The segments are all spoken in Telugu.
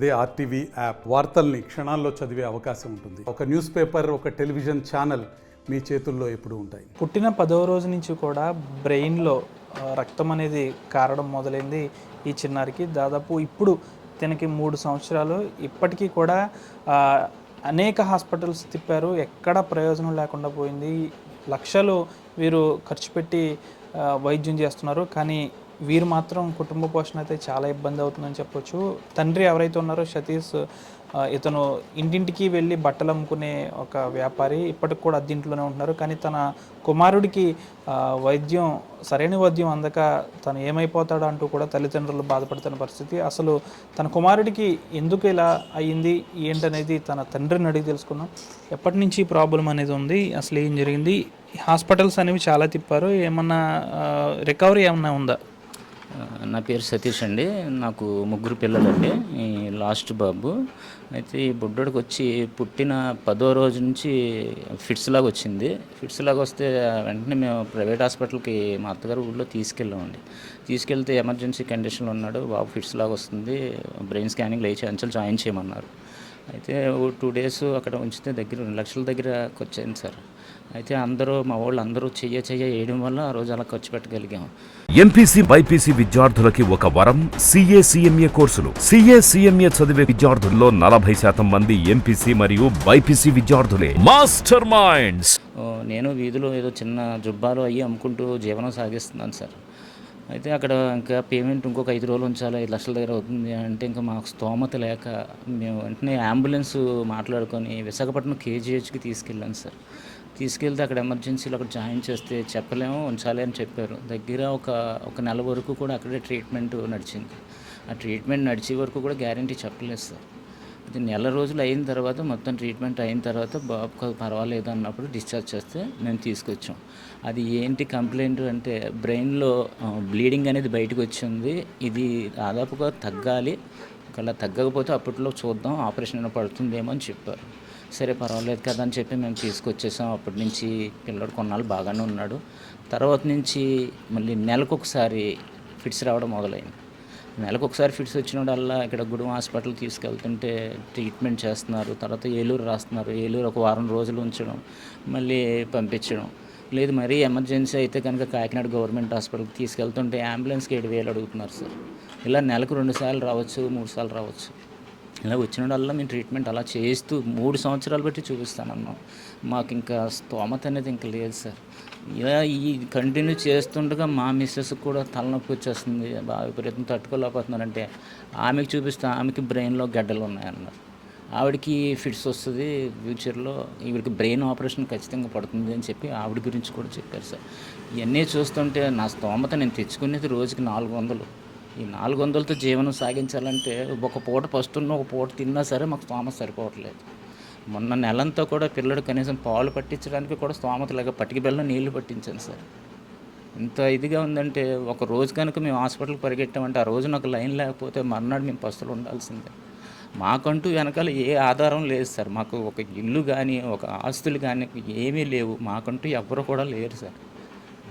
అదే ఆర్టీవీ యాప్ వార్తల్ని క్షణాల్లో చదివే అవకాశం ఉంటుంది. ఒక న్యూస్ పేపర్ ఒక టెలివిజన్ ఛానల్ మీ చేతుల్లో ఎప్పుడు ఉంటాయి. పుట్టిన పదవ రోజు నుంచి కూడా బ్రెయిన్లో రక్తం అనేది కారడం మొదలైంది ఈ చిన్నారికి. దాదాపు ఇప్పుడు తనకి మూడు సంవత్సరాలు. ఇప్పటికీ కూడా అనేక హాస్పిటల్స్ తిప్పారు. ఎక్కడ ప్రయోజనం లేకుండా పోయింది. లక్షలు వీరు ఖర్చు పెట్టి వైద్యం చేస్తున్నారు. కానీ వీరు మాత్రం కుటుంబ పోషణ అయితే చాలా ఇబ్బంది అవుతుందని చెప్పొచ్చు. తండ్రి ఎవరైతే ఉన్నారో సతీష్ ఇతను ఇంటింటికి వెళ్ళి బట్టలు అమ్ముకునే ఒక వ్యాపారి ఇప్పటికి కూడా అద్దీంట్లోనే ఉంటున్నారు. కానీ తన కుమారుడికి వైద్యం సరైన వైద్యం అందక తను ఏమైపోతాడో అంటూ కూడా తల్లిదండ్రులు బాధపడుతున్న పరిస్థితి. అసలు తన కుమారుడికి ఎందుకు ఇలా అయ్యింది? ఏంటనేది తన తండ్రిని అడిగి తెలుసుకున్నాం ఎప్పటి నుంచి ఈ ప్రాబ్లం అనేది ఉంది? అసలు ఏం జరిగింది? హాస్పిటల్స్ అనేవి చాలా తిప్పారు. ఏమన్నా రికవరీ ఏమన్నా ఉందా? నా పేరు సతీష్ అండి. నాకు ముగ్గురు పిల్లలండి. ఈ లాస్ట్ బాబు. అయితే ఈ బుడ్డోడికి వచ్చి పుట్టిన పదో రోజు నుంచి ఫిట్స్ లాగా వచ్చింది. ఫిట్స్ లాగా వస్తే వెంటనే మేము ప్రైవేట్ హాస్పిటల్కి మా అత్తగారు ఊళ్ళో తీసుకెళ్ళామండి. తీసుకెళ్తే ఎమర్జెన్సీ కండిషన్లో ఉన్నాడు. బాబు ఫిట్స్ లాగా వస్తుంది. బ్రెయిన్ స్కానింగ్ లేచి అంచెలు జాయిన్ చేయమన్నారు. అయితే టూ డేస్ అక్కడ ఉంచితే దగ్గర రెండు లక్షల దగ్గర అయింది సార్. అయితే అందరూ మా వాళ్ళు అందరూ చెయ్య చెయ్య వేయడం వల్ల ఆ రోజు అలా ఖర్చు పెట్టగలిగాం. ఎంపీసీ బైపీసీ విద్యార్థులకి ఒక వరం సిఏ సిఎంఏ కోర్సులు. సిఏ సిఎంఏ చదివే విద్యార్థుల్లో నలభై శాతం మంది ఎంపీసీ మరియు బైపీసీ విద్యార్థులే. మాస్టర్ మైండ్స్ నేను వీధిలో ఏదో చిన్న జుబ్బాలు అయ్యి అమ్ముకుంటూ జీవనం సాగిస్తున్నాను సార్. అయితే అక్కడ ఇంకా పేమెంట్ ఇంకొక ఐదు రోజులు ఉంచాలి ఐదు లక్షల దగ్గర అవుతుంది అంటే ఇంకా మాకు స్తోమత లేక మేము వెంటనే అంబులెన్స్ మాట్లాడుకొని విశాఖపట్నం కేజీహెచ్కి తీసుకెళ్ళాను సార్. తీసుకెళ్తే అక్కడ ఎమర్జెన్సీలో అక్కడ జాయిన్ చేస్తే చెప్పలేము ఉంచాలి అని చెప్పారు. దగ్గర ఒక ఒక నెల వరకు కూడా అక్కడే ట్రీట్మెంట్ నడిచింది. ఆ ట్రీట్మెంట్ నడిచే వరకు కూడా గ్యారంటీ చెప్పలేదు సార్. ఇది నెల రోజులు అయిన తర్వాత మొత్తం ట్రీట్మెంట్ అయిన తర్వాత బాబు పర్వాలేదు అన్నప్పుడు డిశ్చార్జ్ చేస్తే మేము తీసుకొచ్చాం. అది ఏంటి కంప్లైంట్ అంటే బ్రెయిన్లో బ్లీడింగ్ అనేది బయటకు వచ్చింది. ఇది దాదాపుగా తగ్గాలి. ఒకవేళ తగ్గకపోతే అప్పట్లో చూద్దాం ఆపరేషన్ అయినా పడుతుందేమో అని చెప్పారు. సరే పర్వాలేదు కదా అని చెప్పి మేము తీసుకొచ్చేసాం. అప్పటి నుంచి పిల్లడు కొన్నాళ్ళు బాగానే ఉన్నాడు. తర్వాత నుంచి మళ్ళీ నెలకొకసారి ఫిట్స్ రావడం మొదలైంది. నెలకు ఒకసారి ఫిట్స్ వచ్చినప్పుడల్లా ఇక్కడ గుడుం హాస్పిటల్ తీసుకెళ్తుంటే ట్రీట్మెంట్ చేస్తున్నారు. తర్వాత ఏలూరు రాస్తున్నారు. ఏలూరు ఒక వారం రోజులు ఉంచడం మళ్ళీ పంపించడం. లేదు మరీ ఎమర్జెన్సీ అయితే కనుక కాకినాడ గవర్నమెంట్ హాస్పిటల్కి తీసుకెళ్తుంటే అంబులెన్స్కి ఏడు వేలు అడుగుతున్నారు సార్. ఇలా నెలకు రెండు సార్లు రావచ్చు మూడు సార్లు రావచ్చు. ఇలా వచ్చినప్పుడల్లా మేము ట్రీట్మెంట్ అలా చేస్తూ మూడు సంవత్సరాలు బట్టి చూపిస్తానన్నాం. మాకు ఇంకా స్తోమత అనేది ఇంకా లేదు సార్. ఈ కంటిన్యూ చేస్తుండగా మా మిస్సెస్ కూడా తలనొప్పి వచ్చేస్తుంది. బాగా విపరీతం తట్టుకోలేకపోతున్నారంటే ఆమెకి చూపిస్తే ఆమెకి బ్రెయిన్లో గడ్డలు ఉన్నాయన్నారు. ఆవిడకి ఫిట్స్ వస్తుంది ఫ్యూచర్లో ఈవిడికి బ్రెయిన్ ఆపరేషన్ ఖచ్చితంగా పడుతుంది అని చెప్పి ఆవిడ గురించి కూడా చెప్పారు సార్. ఇవన్నీ చూస్తుంటే నా స్తోమత నేను తెచ్చుకునేది రోజుకి నాలుగు వందలు. ఈ నాలుగు వందలతో జీవనం సాగించాలంటే ఒక పూట పస్తున్న ఒక పూట తిన్నా సరే మాకు స్తోమత సరిపోవట్లేదు. మొన్న నెలంతా కూడా పిల్లడు కనీసం పాలు పట్టించడానికి కూడా స్తోమత లేక పట్టిక బెల్లం నీళ్ళు పట్టించాను సార్. ఇంత ఇదిగా ఉందంటే ఒక రోజు కనుక మేము హాస్పిటల్కి పరిగెట్టామంటే ఆ రోజున ఒక లైన్ లేకపోతే మర్నాడు మేము పస్తులు ఉండాల్సిందే. మాకంటూ వెనకాల ఏ ఆధారం లేదు సార్. మాకు ఒక ఇల్లు కానీ ఒక ఆస్తులు కానీ ఏమీ లేవు. మాకంటూ ఎవరు కూడా లేరు సార్.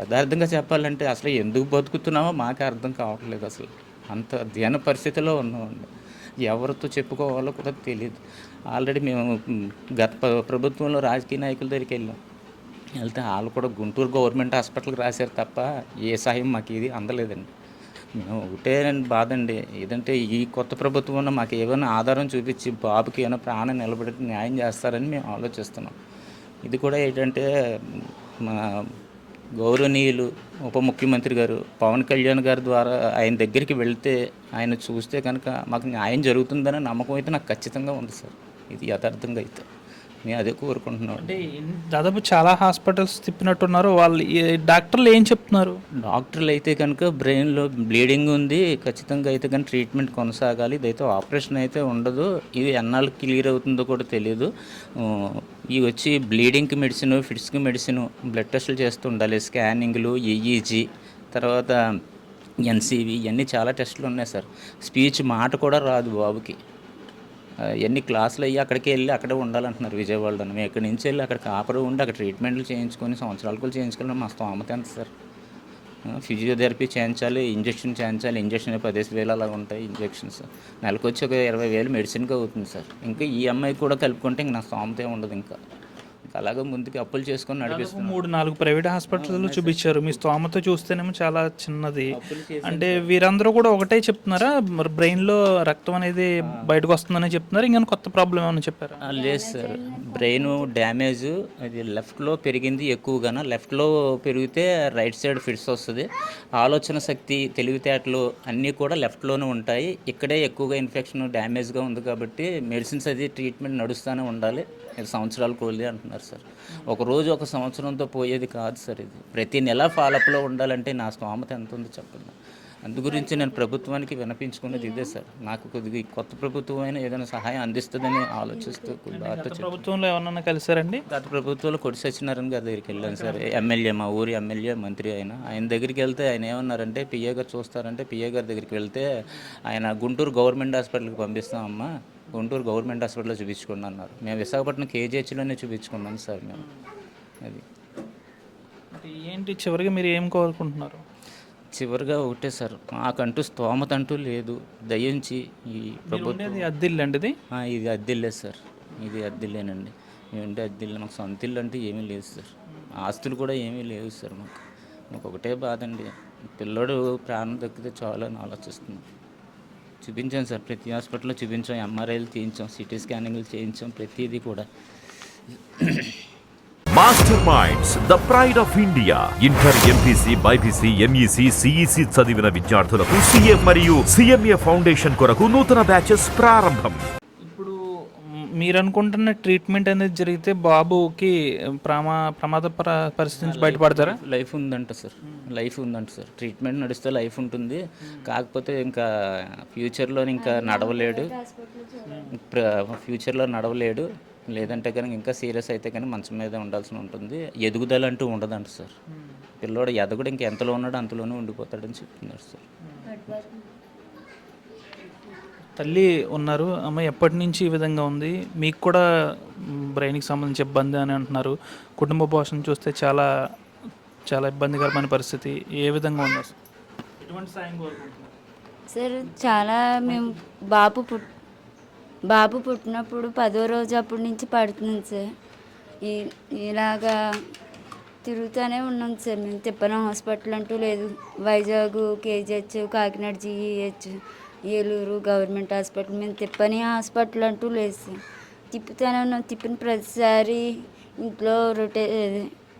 యథార్థంగా చెప్పాలంటే అసలు ఎందుకు బతుకుతున్నామో మాకే అర్థం కావట్లేదు అసలు. అంత దీన పరిస్థితిలో ఉన్నామండి. ఎవరితో చెప్పుకోవాలో కూడా తెలియదు ఆల్రెడీ మేము గత ప్రభుత్వంలో రాజకీయ నాయకుల దగ్గరికి వెళ్ళాం. వెళ్తే వాళ్ళు కూడా గుంటూరు గవర్నమెంట్ హాస్పిటల్కి రాశారు తప్ప ఏ సాయం మాకు ఇది అందలేదండి. మేము ఒకటే బాధ అండి. ఏదంటే ఈ కొత్త ప్రభుత్వంలో మాకు ఏమైనా ఆధారం చూపించి బాబుకి ఏమైనా ప్రాణం నిలబెట్టి న్యాయం చేస్తారని మేము ఆలోచిస్తున్నాం. ఇది కూడా ఏంటంటే మన గౌరవనీయులు ఉప ముఖ్యమంత్రి గారు పవన్ కళ్యాణ్ గారి ద్వారా ఆయన దగ్గరికి వెళితే ఆయన చూస్తే కనుక మాకు న్యాయం జరుగుతుందనే నమ్మకం అయితే నాకు ఖచ్చితంగా ఉంది సార్. ఇది యథార్థంగా అయితే. నేను అదే కోరుకుంటున్నాను. అంటే దాదాపు చాలా హాస్పిటల్స్ తిప్పినట్టున్నారు. వాళ్ళు డాక్టర్లు ఏం చెప్తున్నారు? డాక్టర్లు అయితే కనుక బ్రెయిన్లో బ్లీడింగ్ ఉంది. ఖచ్చితంగా అయితే కానీ ట్రీట్మెంట్ కొనసాగాలి. ఇదైతే ఆపరేషన్ అయితే ఉండదు. ఇది ఎన్నాళ్ళకి క్లియర్ అవుతుందో కూడా తెలియదు ఇవి వచ్చి బ్లీడింగ్కి మెడిసిన్ ఫిట్స్కి మెడిసిన్ బ్లడ్ టెస్టులు చేస్తూ ఉండాలి. స్కానింగ్లు ఈఈజీ తర్వాత ఎన్సీవి ఇవన్నీ చాలా టెస్టులు ఉన్నాయి సార్. స్పీచ్ మాట కూడా రాదు బాబుకి. ఎన్ని క్లాసులు అయ్యి అక్కడికి వెళ్ళి అక్కడే ఉండాలంటున్నారు విజయవాడలో మేము ఎక్కడి నుంచి వెళ్ళి అక్కడ కాపరు ఉండి అక్కడ ట్రీట్మెంట్లు చేయించుకొని సంవత్సరాలకు చేయించుకోవడం మా స్తోమత ఎంత సార్? ఫిజియోథెరపీ చేయించాలి ఇంజక్షన్ చేయించాలి ఇంజక్షన్ పదిహేను వేలు అలా ఉంటాయి ఇంజక్షన్స్. నెలకు వచ్చి ఒక ఇరవై వేలు మెడిసిన్కి అవుతుంది సార్. ఇంకా ఈఎంఐ కూడా కలుపుకుంటే ఇంక నా స్తోమతే ఉండదు ఇంకా. అలాగే ముందుకు అప్పులు చేసుకొని నడిపిస్తున్నాను మూడు నాలుగు ప్రైవేట్ హాస్పిటల్లో చూపించారు. మీ స్తోమత చూస్తేనేమో చాలా చిన్నది. అంటే వీరందరూ కూడా ఒకటే చెప్తున్నారా? మరి బ్రెయిన్లో రక్తం అనేది బయటకు వస్తుందని చెప్తున్నారు? ఇంకా కొత్త ప్రాబ్లం ఏమైనా చెప్పారా? లేదు సార్. బ్రెయిన్ డ్యామేజ్ అది లెఫ్ట్లో పెరిగింది ఎక్కువగాన. లెఫ్ట్లో పెరిగితే రైట్ సైడ్ ఫిట్స్ వస్తుంది. ఆలోచన శక్తి తెలివితేటలు అన్నీ కూడా లెఫ్ట్లోనే ఉంటాయి. ఇక్కడే ఎక్కువగా ఇన్ఫెక్షన్ డ్యామేజ్గా ఉంది కాబట్టి మెడిసిన్స్ అది ట్రీట్మెంట్ నడుస్తూనే ఉండాలి. సంవత్సరాలు కోల్ది అంటున్నారు సార్. ఒక రోజు ఒక సంవత్సరంతో పోయేది కాదు సార్ ఇది. ప్రతి నెల ఫాలోఅప్లో ఉండాలంటే నా స్తోమత ఎంత ఉందో చెప్పండి. అందు గురించి నేను ప్రభుత్వానికి వినపించుకునేది ఇదే సార్. నాకు కొద్దిగా కొత్త ప్రభుత్వం అయినా ఏదైనా సహాయం అందిస్తుందని ఆలోచిస్తూ. ప్రభుత్వంలో ఏమన్నా కలిసారండి? గత ప్రభుత్వంలో కొడి సత్యనారాయణ గారి దగ్గరికి వెళ్ళాను సార్. ఎమ్మెల్యే మా ఊరి ఎమ్మెల్యే మంత్రి ఆయన. ఆయన దగ్గరికి వెళ్తే ఆయన ఏమన్నారంటే పిఏ గారు చూస్తారంటే పిఏ గారి దగ్గరికి వెళ్తే ఆయన గుంటూరు గవర్నమెంట్ హాస్పిటల్కి పంపిస్తామమ్మా గుంటూరు గవర్నమెంట్ హాస్పిటల్లో చూపించుకోండి అన్నారు. మేము విశాఖపట్నం కేజీహెచ్లోనే చూపించుకున్నాం సార్ మేము. అది. ఏంటి చివరిగా మీరు ఏం కోరుకుంటున్నారు? చివరిగా ఒకటే సార్ మాకంటూ స్తోమత అంటూ లేదు. దయించి ఈ ప్రభుత్వం అద్దిల్లు అండి ఇది అద్దెల్లే సార్. ఇది అద్దెల్లేనండి. మేమంటే అద్దెల్లే. మాకు సొంత ఇల్లు అంటే ఏమీ లేదు సార్. ఆస్తులు కూడా ఏమీ లేవు సార్ మాకు. మాకు ఒకటే బాధ అండి. పిల్లడు ప్రాణం దక్కితే చాలు అని ఆలోచిస్తున్నాం. చూపించాం సార్ ప్రతి హాస్పిటల్లో చూపించాం ఎంఆర్ఐలు చేయించాం సిటీ స్కానింగ్లు చేయించాం ప్రతిదీ కూడా. Master minds the pride of India inter MPC BiPC MEC CEC చదివిన విద్యార్థులకు సీఎం మరియు సిఎంఏ ఫౌండేషన్ కొరకు నూతన బ్యాచెస్ ప్రారంభం. మీరు అనుకుంటున్న ట్రీట్మెంట్ అనేది జరిగితే బాబుకి ప్రమా ప్రమాద పర- పరిస్థితి నుంచి బయటపడతారా? లైఫ్ ఉందంట సార్. లైఫ్ ఉందంట సార్. ట్రీట్మెంట్ నడిస్తే లైఫ్ ఉంటుంది. కాకపోతే ఇంకా ఫ్యూచర్లో ఇంకా నడవలేడు. ఫ్యూచర్లో నడవలేడు. లేదంటే కనుక ఇంకా సీరియస్ అయితే కానీ మంచం మీద ఉండాల్సి ఉంటుంది. ఎదుగుదల అంటూ ఉండదంట సార్. పిల్లోడు ఎదగడు ఇంకా ఎంతలో ఉన్నాడో అంతలోనే ఉండిపోతాడని చెప్తున్నారు సార్. తల్లి ఉన్నారు. అమ్మ ఎప్పటి నుంచి ఈ విధంగా ఉంది? మీకు కూడా బ్రెయిన్కి సంబంధించి ఇబ్బంది అని అంటున్నారు. కుటుంబ పోషణ చూస్తే చాలా చాలా ఇబ్బందికరమైన పరిస్థితి. ఏ విధంగా ఉంది అసలు? ఎటువంటి సాయం కోరుకుంటున్నారు? సార్ చాలా మేము బాబు పుట్ బాబు పుట్టినప్పుడు పదో రోజు అప్పటి నుంచి పడుతున్నాం సార్. ఈ ఇలాగా తిరుగుతూనే ఉన్నాం సార్. మేము తిప్పన హాస్పిటల్ అంటూ లేదు. Vizag KGH Kakinada GH Eluru government hospital మేము తిప్పని హాస్పిటల్ అంటూ లేదు సార్. ఉన్నాం తిప్పిన ప్రతిసారి ఇంట్లో రొటే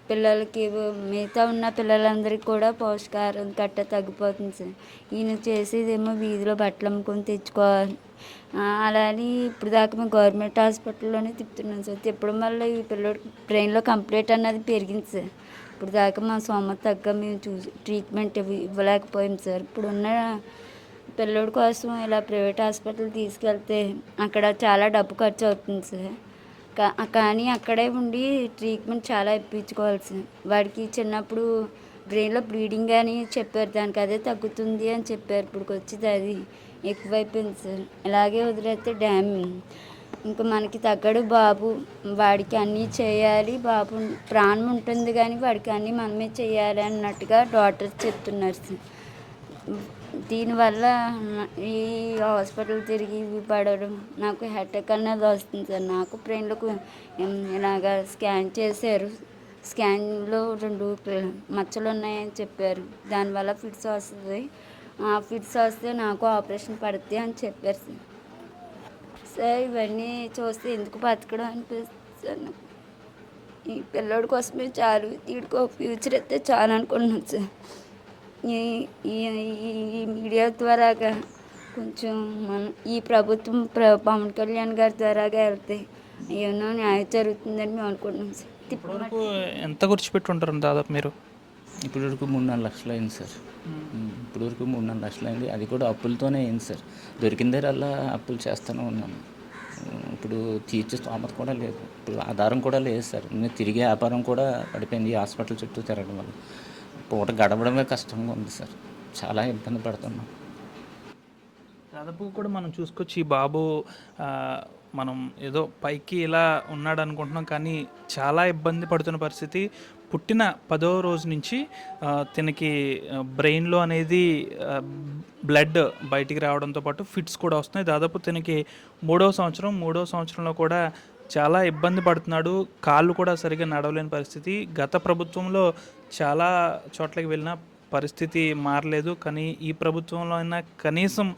పిల్లలకి మిగతా ఉన్న పిల్లలందరికీ కూడా పోషకాహారం కట్ట తగ్గిపోతుంది సార్. ఈయన చేసేదేమో వీధిలో బట్టలు అమ్ముకొని తెచ్చుకోవాలి. అలానే అలా అని ఇప్పుడు దాకా మేము గవర్నమెంట్ హాస్పిటల్లోనే తిప్పుతున్నాం సార్. తిప్పడం వల్ల ఈ పిల్లడికి బ్రెయిన్లో కంప్లీట్ అన్నది పెరిగింది సార్. ఇప్పుడు దాకా మా సొమ్మ తగ్గ మేము చూసి ట్రీట్మెంట్ ఇవ్వలేకపోయాం సార్. ఇప్పుడున్న పిల్లోడి కోసం ఇలా ప్రైవేట్ హాస్పిటల్ తీసుకెళ్తే అక్కడ చాలా డబ్బు ఖర్చు అవుతుంది సార్. కా- కానీ అక్కడే ఉండి ట్రీట్మెంట్ చాలా ఇప్పించుకోవాలి సార్. వాడికి చిన్నప్పుడు బ్రెయిన్లో బ్లీడింగ్ అని చెప్పారు. దానికి అదే తగ్గుతుంది అని చెప్పారు. ఇప్పుడు వచ్చింది అది ఎక్కువైపోయింది సార్. ఇలాగే వదిలేస్తే డ్యామ్. ఇంకా మనకి తగ్గడు బాబు. వాడికి అన్నీ చేయాలి. బాబు ప్రాణం ఉంటుంది కానీ వాడికి అన్నీ మనమే చేయాలి అన్నట్టుగా డాక్టర్స్ చెప్తున్నారు సార్. దీనివల్ల ఈ హాస్పిటల్ తిరిగి ఇవి పడడం నాకు హెడేక్ అన్నది వస్తుంది సార్. నాకు బ్రెయిన్లకు ఇలాగా స్కాన్ చేశారు. స్కాన్లో రెండు మచ్చలు ఉన్నాయని చెప్పారు. దానివల్ల ఫిట్స్ వస్తుంది. ఆ ఫిట్స్ వస్తే నాకు ఆపరేషన్ పడుతుంది అని చెప్పారు సార్. సార్ ఇవన్నీ చూస్తే ఎందుకు బతకడం అనిపిస్తుంది సార్ ఈ పిల్లోడి కోసమే చాలు. వీడికి ఫ్యూచర్ అయితే చాలు అనుకుంటున్నాను సార్. ఈ మీడియా ద్వారాగా కొంచెం మన ఈ ప్రభుత్వం ప్ర పవన్ కళ్యాణ్ గారి ద్వారాగా వెళ్తే ఏమో న్యాయం జరుగుతుందని మేము అనుకుంటున్నాం సార్. ఇప్పటివరకు ఎంత ఖర్చు పెట్టి ఉంటారు దాదాపు మీరు? ఇప్పటి వరకు మూడు నాలుగు లక్షలు అయింది సార్. ఇప్పటి వరకు మూడు నాలుగు లక్షలు అయింది అది కూడా అప్పులతోనే అయింది సార్. దొరికిన దగ్గర అప్పులు చేస్తూనే ఉన్నాను ఇప్పుడు తీర్చే స్తోమత కూడా లేదు. ఇప్పుడు ఆధారం కూడా లేదు సార్. తిరిగే వ్యాపారం కూడా పడిపోయింది. ఈ హాస్పిటల్ చుట్టూ తిరగడం వల్ల. పూట గడవడమే కష్టంగా ఉంది సార్. చాలా ఇబ్బంది పడుతున్నాం. దాదాపు కూడా మనం చూసుకోవచ్చు ఈ బాబు మనం ఏదో పైకి ఇలా ఉన్నాడు అనుకుంటున్నాం కానీ చాలా ఇబ్బంది పడుతున్న పరిస్థితి. పుట్టిన పదో రోజు నుంచి తనకి బ్రెయిన్లో అనేది బ్లడ్ బయటికి రావడంతో పాటు ఫిట్స్ కూడా వస్తున్నాయి. దాదాపు తనకి మూడో సంవత్సరం మూడో సంవత్సరంలో కూడా చాలా ఇబ్బంది పడుతున్నాడు. కాళ్ళు కూడా సరిగ్గా నడవలేని పరిస్థితి. గత ప్రభుత్వంలో చాలా చోట్లకి వెళ్ళిన పరిస్థితి మారలేదు. కానీ ఈ ప్రభుత్వంలో అయినా కనీసం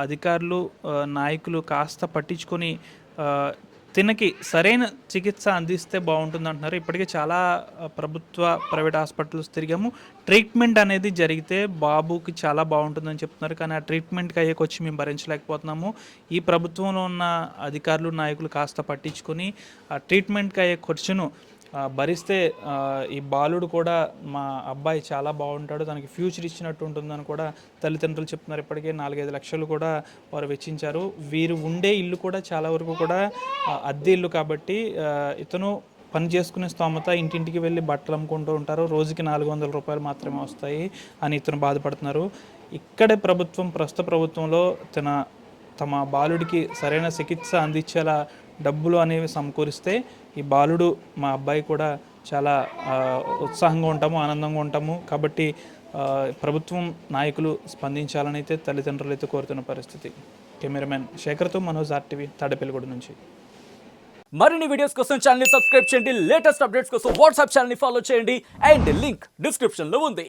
అధికారులు నాయకులు కాస్త పట్టించుకొని తినకి సరైన చికిత్స అందిస్తే బాగుంటుంది అంటున్నారు ఇప్పటికే చాలా ప్రభుత్వ ప్రైవేట్ హాస్పిటల్స్ తిరిగాము. ట్రీట్మెంట్ అనేది జరిగితే బాబుకి చాలా బాగుంటుందని చెప్తున్నారు. కానీ ఆ ట్రీట్మెంట్కి అయ్యేకి వచ్చి మేము భరించలేకపోతున్నాము. ఈ ప్రభుత్వంలో ఉన్న అధికారులు నాయకులు కాస్త పట్టించుకొని ఆ ట్రీట్మెంట్కి అయ్యే ఖర్చును భరిస్తే ఈ బాలుడు కూడా మా అబ్బాయి చాలా బాగుంటాడు. తనకి ఫ్యూచర్ ఇచ్చినట్టు ఉంటుందని కూడా తల్లిదండ్రులు చెప్తున్నారు. ఇప్పటికే నాలుగైదు లక్షలు కూడా వారు వెచ్చించారు. వీరు ఉండే ఇల్లు కూడా చాలా వరకు కూడా అద్దె ఇల్లు కాబట్టి ఇతను పని చేసుకునే స్తోమత ఇంటింటికి వెళ్ళి బట్టలు అమ్ముకుంటూ ఉంటారు. రోజుకి నాలుగు వందల రూపాయలు మాత్రమే వస్తాయి అని ఇతను బాధపడుతున్నారు. ఇక్కడే ప్రభుత్వం ప్రస్తుత ప్రభుత్వంలో తన తమ బాలుడికి సరైన చికిత్స అందించేలా డబ్బులు అనేవి సమకూరిస్తే ఈ బాలుడు మా అబ్బాయి కూడా చాలా ఉత్సాహంగా ఉంటాము ఆనందంగా ఉంటాము. కాబట్టి ప్రభుత్వం నాయకులు స్పందించాలని అయితే తల్లిదండ్రులు అయితే కోరుతున్న పరిస్థితి. కెమెరామెన్ శేఖర్తో మనోజ్ ఆర్టీవీ తాడేపల్లిగూడ నుంచి. మరిన్ని వీడియోస్ కోసం ఛానల్ సబ్స్క్రైబ్ చేయండి. లేటెస్ట్ అప్డేట్స్ కోసం వాట్సాప్ ఛానల్ని ఫాలో చేయండి. అండ్ లింక్ డిస్క్రిప్షన్లో ఉంది.